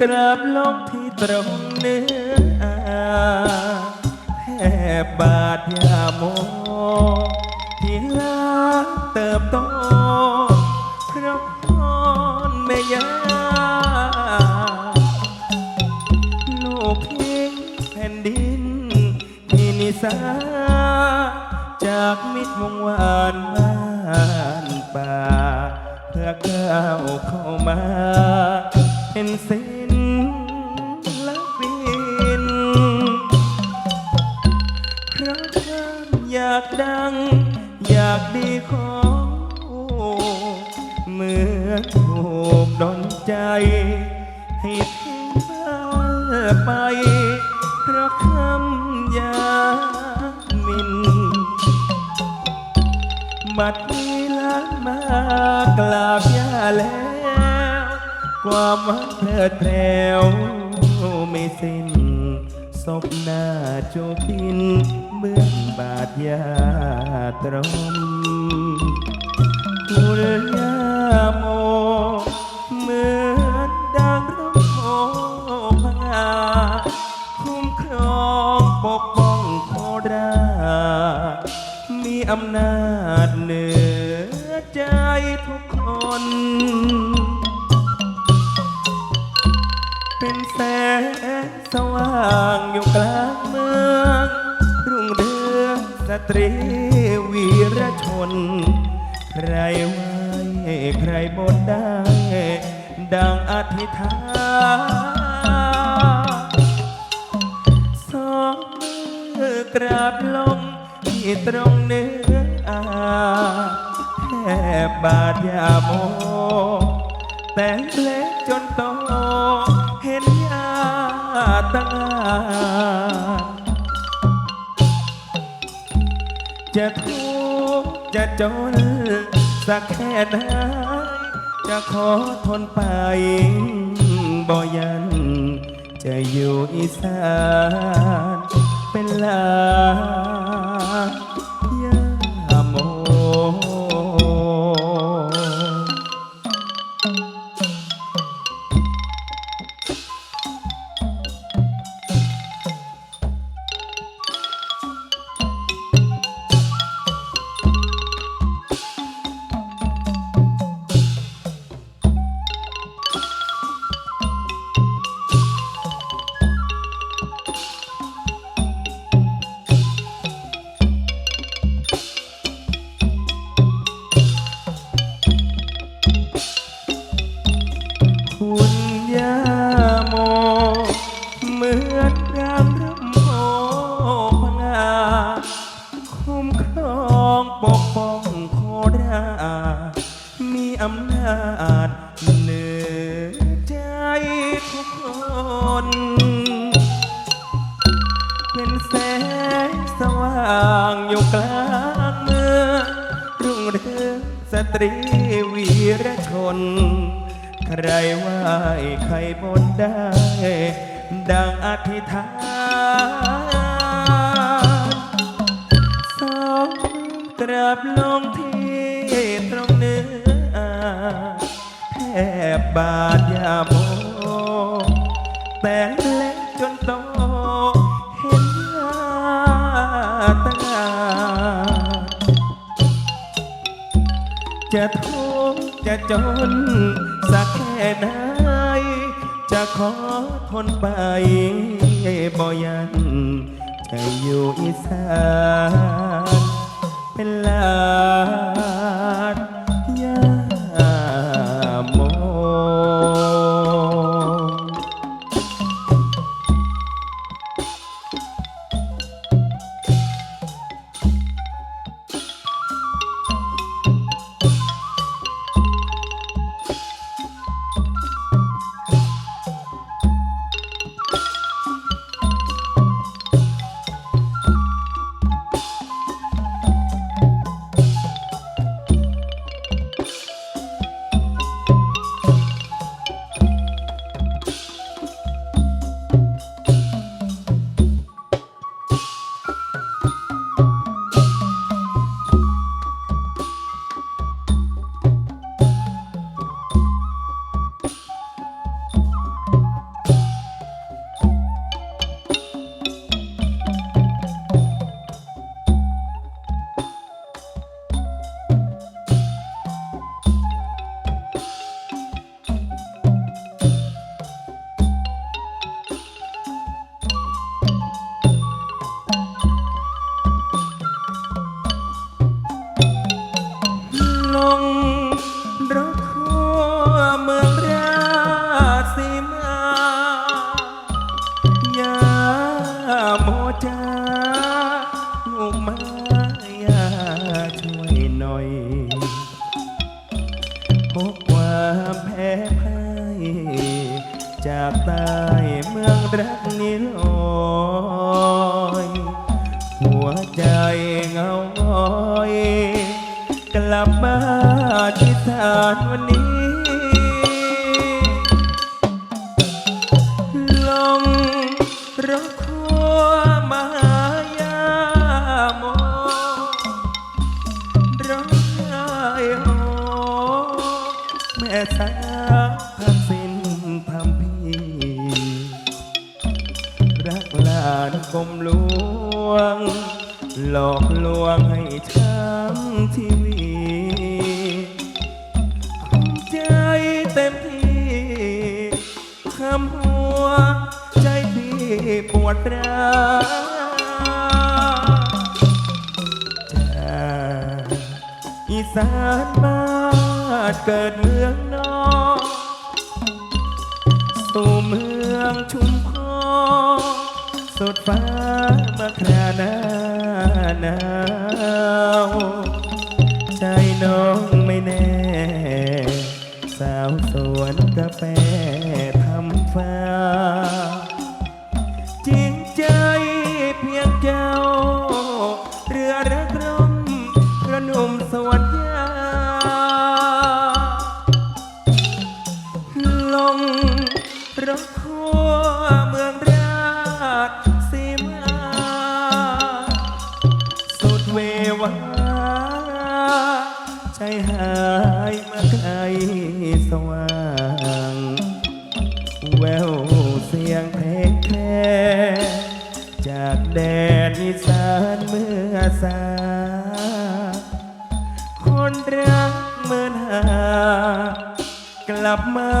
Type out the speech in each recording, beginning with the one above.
กราบลงที่ตรงเนื้อแทบบาดยาโมที่ลาเติบโตเพราะพรแม่ยาลูกทิ้งแผ่นดินที่นิสาจากมิตรวงวานบ้านป่า เพื่อก้าวเข้ามา เป็นศิลากดัง อยากดีของเมื่อถูกดนใจ ให้ทิ้งบ้าไป เพราะคำยามิน บัดนี้ล้านมากราบยาแล้ว ความหวังเพลิดเพลวไม่สิ้นศพหน้าจูบิน เบื้อบาดยาตรมคุณยาโมเหมือนดังร้องโอพงาคุ้มครองปกป้องโครา มีอำนาจเหนือใจทุกคน เป็นแสงสว่างอยู่กลาง สตรีวีรชน ใครไว้ใครบนได้ ดังอธิษฐานสองมือกราบลงที่ตรงเนื้ออาแทบบาดยาโม แต่เล็กจนโตเห็นยาตั้งา จะทุกข์จะจนสักแค่ไหนจะขอทนไป บ่ยัน จะอยู่อีสานเป็นลา คุณยาโมเหมือนรางรำโพพงาคุ้มครองปกป้องโคราชมีอำนาจเหนือใจทุกคน เป็นแสงสว่างอยู่กลางเมืองรุ่งเรืองสตรี ใครไหวใครบนได้ ดังอธิษฐานสองกราบลงที่ตรงเนื้อแทบบาดยาโมแต่เล็กจนโตเห็นยาตางาจะทุกข์จะจนสัก ไหน จะขอทนไปบ่ยันจะอยู่อีสานเป็นลาน ลูมาอย่าช่วยหน่อยพบว่าแพ้พ่จากใต้เมืองรักนิลอยหัวใจเงาอ้อย กลับมาที่ฐานวันนี้ สานบ้านเกิดเมืองนอกสู่เมืองชุมพรสดฟ้ามาคราหน้าหนาวใจน้องไม่แน่ สาวสวนกาแฟ นรักเมือนหากลับมา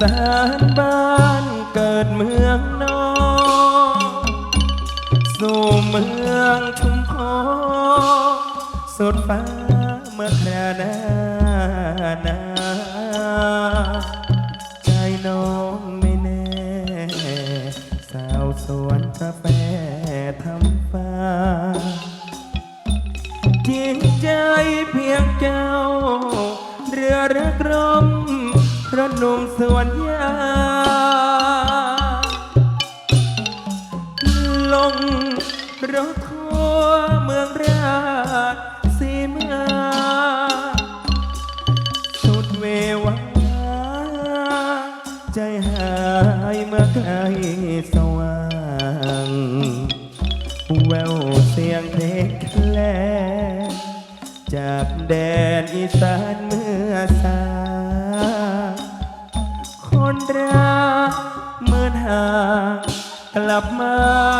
สานบ้านเกิดเมืองนอกสู่เมืองชุมพรสุดฟ้าเมื่อครานา เมื่อใกลสว่างแววเสียงเพลงแคลจากแดนอีสานเมื่อสา คนรักเมื่อห่างกลับมา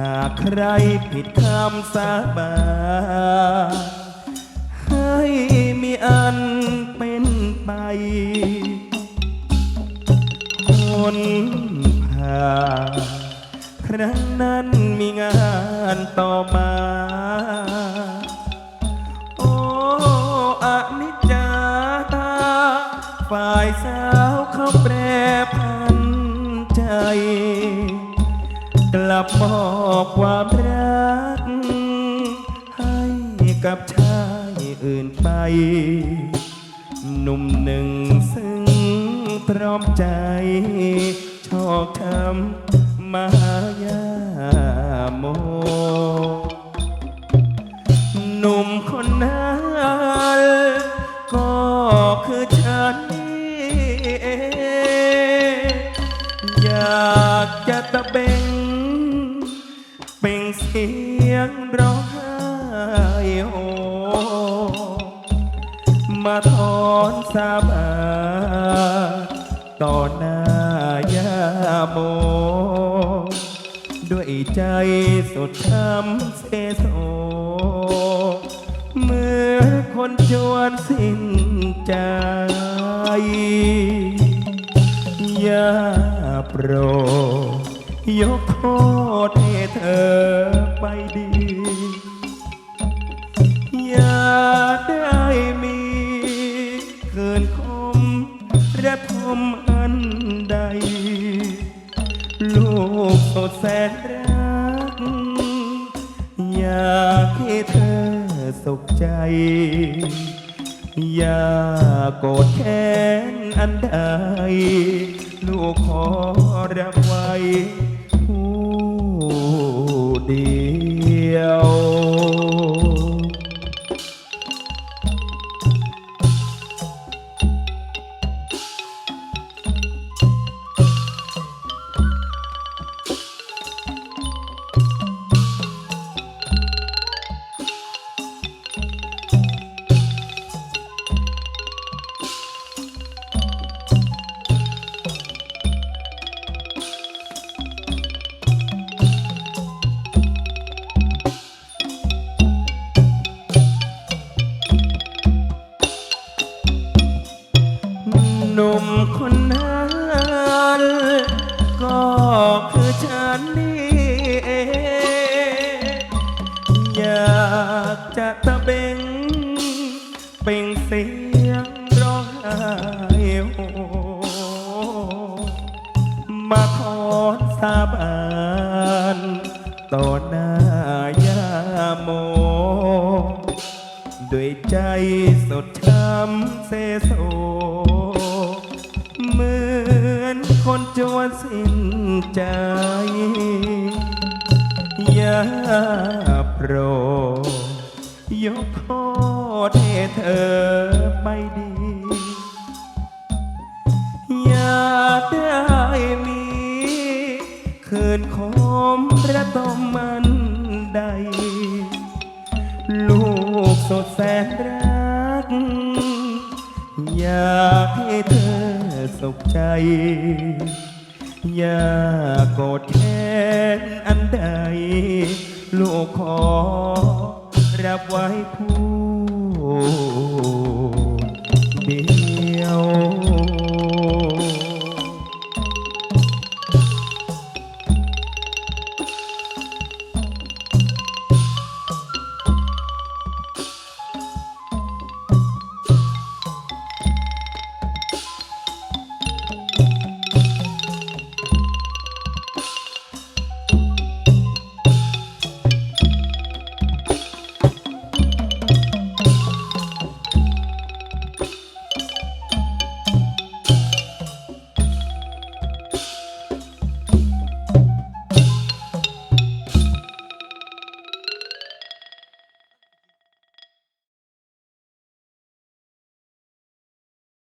หากใครผิดคำสาบานให้มีอันเป็นไป คนผ่าครั้งนั้นมีงานต่อมาโอ้อนิจจาตาฝ่ายสาวเขาแปรพันใจ ลับมอบความรัก ให้กับชายอื่นไป หนุ่มหนึ่งซึ่งพร้อมใจ ชอบทำมายาโม เสียงร้องไห้โฮมาถอนสาบานต่อหน้ายาโม ด้วยใจสุดช้ำเสโสเมื่อคนจวนสิ้นใจยาโปรด ยกโทษให้เธอไปดี ใจสดช้ำเสโสเหมือนคนจวนสิ้นใจ อย่าโปรดยกโทษให้เธอไปดี อย่าได้มี คืนคมระตมมันใด สดแสนรัก อยากให้เธอสุขใจ อย่าโกรธแค้นอันใด ลูกขอรับไว้ผู้